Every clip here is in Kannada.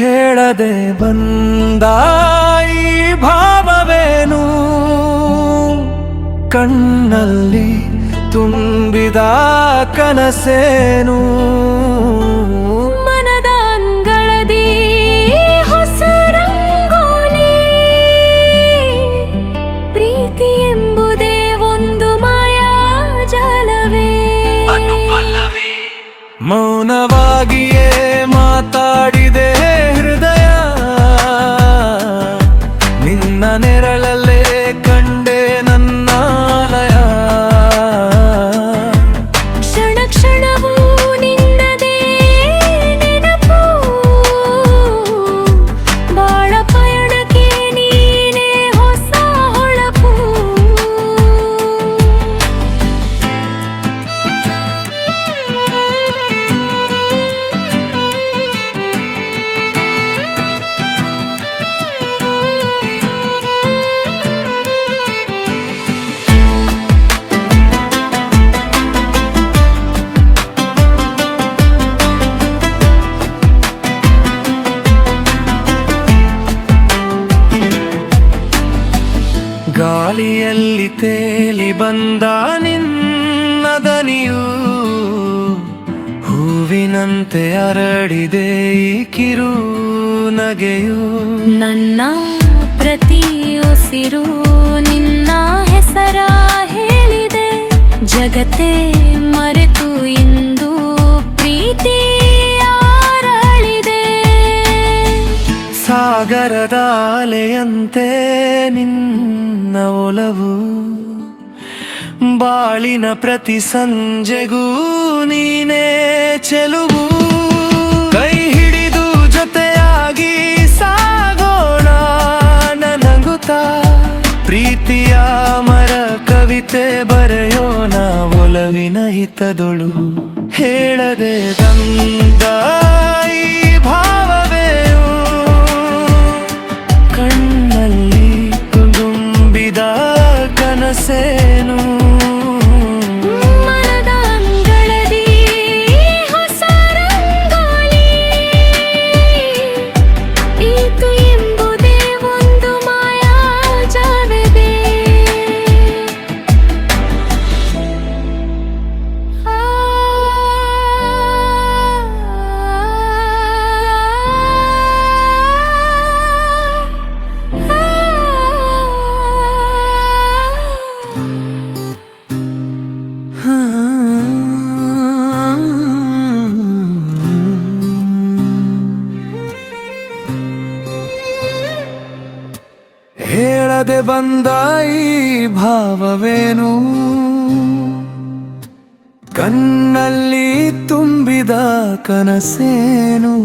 ಹೇಳದೆ ಬಂದ ಈ ಭಾವವೇನು? ಕಣ್ಣಲ್ಲಿ ತುಂಬಿದ ಕನಸೇನು? ಮನದ ಅಂಗಳದಿ ಹೊಸ ರಂಗೋಲಿ ಪ್ರೀತಿ ಎಂಬುದೇ ಒಂದು ಮಾಯಾ ಜಾಲವೇ? ಮೌನವಾಗಿಯೇ ಮಾತಾಡಿದೆ ಗಾಳಿಯಲ್ಲಿ ತೇಲಿ ಬಂದ ನಿನ್ನ ದನಿಯು, ಹೂವಿನಂತೆ ಅರಳಿದೆ ಈ ಕಿರು ನಗೆಯು. ನನ್ನ ಪ್ರತಿ ಉಸಿರು ನಿನ್ನ ಹೆಸರ ಹೇಳಿದೆ, ಜಗತ್ತೇ ಮರೆತು ಬಾಳಿನ ಪ್ರತಿ ಸಂಜೆಗೂ ನೀನೇ ಚೆಲುವು. ಕೈ ಹಿಡಿದು ಜೊತೆಯಾಗಿ ಸಾಗೋಣ ನನಗುತ ಪ್ರೀತಿಯ ಮರ ಕವಿತೆ ಬರೆಯೋಣ ಒಲವಿನ ಹಿತದೊಳು. ಹೇಳದೆ ತಂದ ಕಣ್ಣಲ್ಲಿ ತುಂಬಿದ ಕನಸೇನು ಬಂದ ಭಾವವೇನು? ಕಣ್ಣಲ್ಲಿ ತುಂಬಿದ ಕನಸೇನು?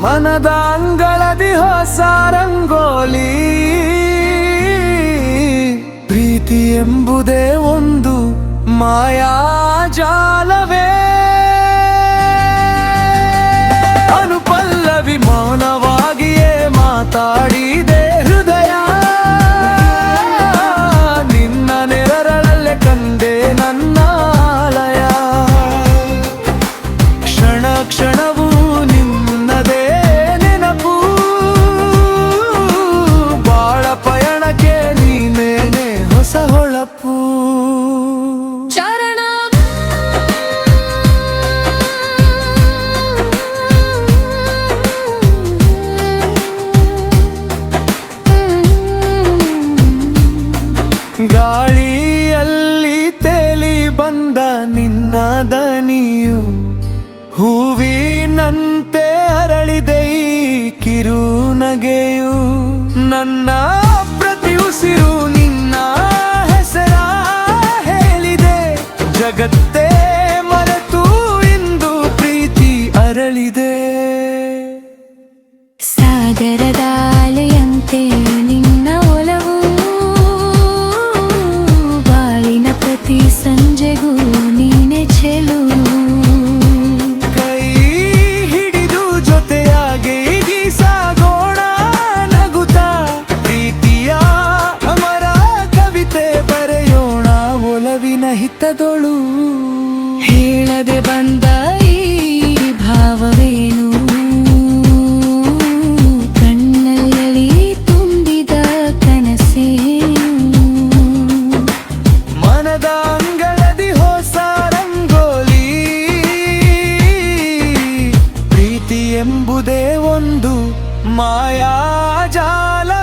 ಮನದ ಅಂಗಳದಿ ಹೊಸ ರಂಗೋಲಿ? ಪ್ರೀತಿ ಎಂಬುದೇ ಒಂದು ಮಾಯಾಜಾಲವೇ ಅನುಪಲ್ಲವಿ ಮೌನವಾಗಿಯೇ ಮಾತಾಡಿದೆ ದನಿಯು ಹೂವಿನಂತೆ ಅರಳಿದೆ ಕಿರು ನಗೆಯು ನನ್ನ ಪ್ರತಿ ಉಸಿರು ನಿನ್ನ ಹೆಸರ ಹೇಳಿದೆ. ಜಗತ್ತೇ ಎಂಬುದೇ ಒಂದು ಮಾಯಾಜಾಲ.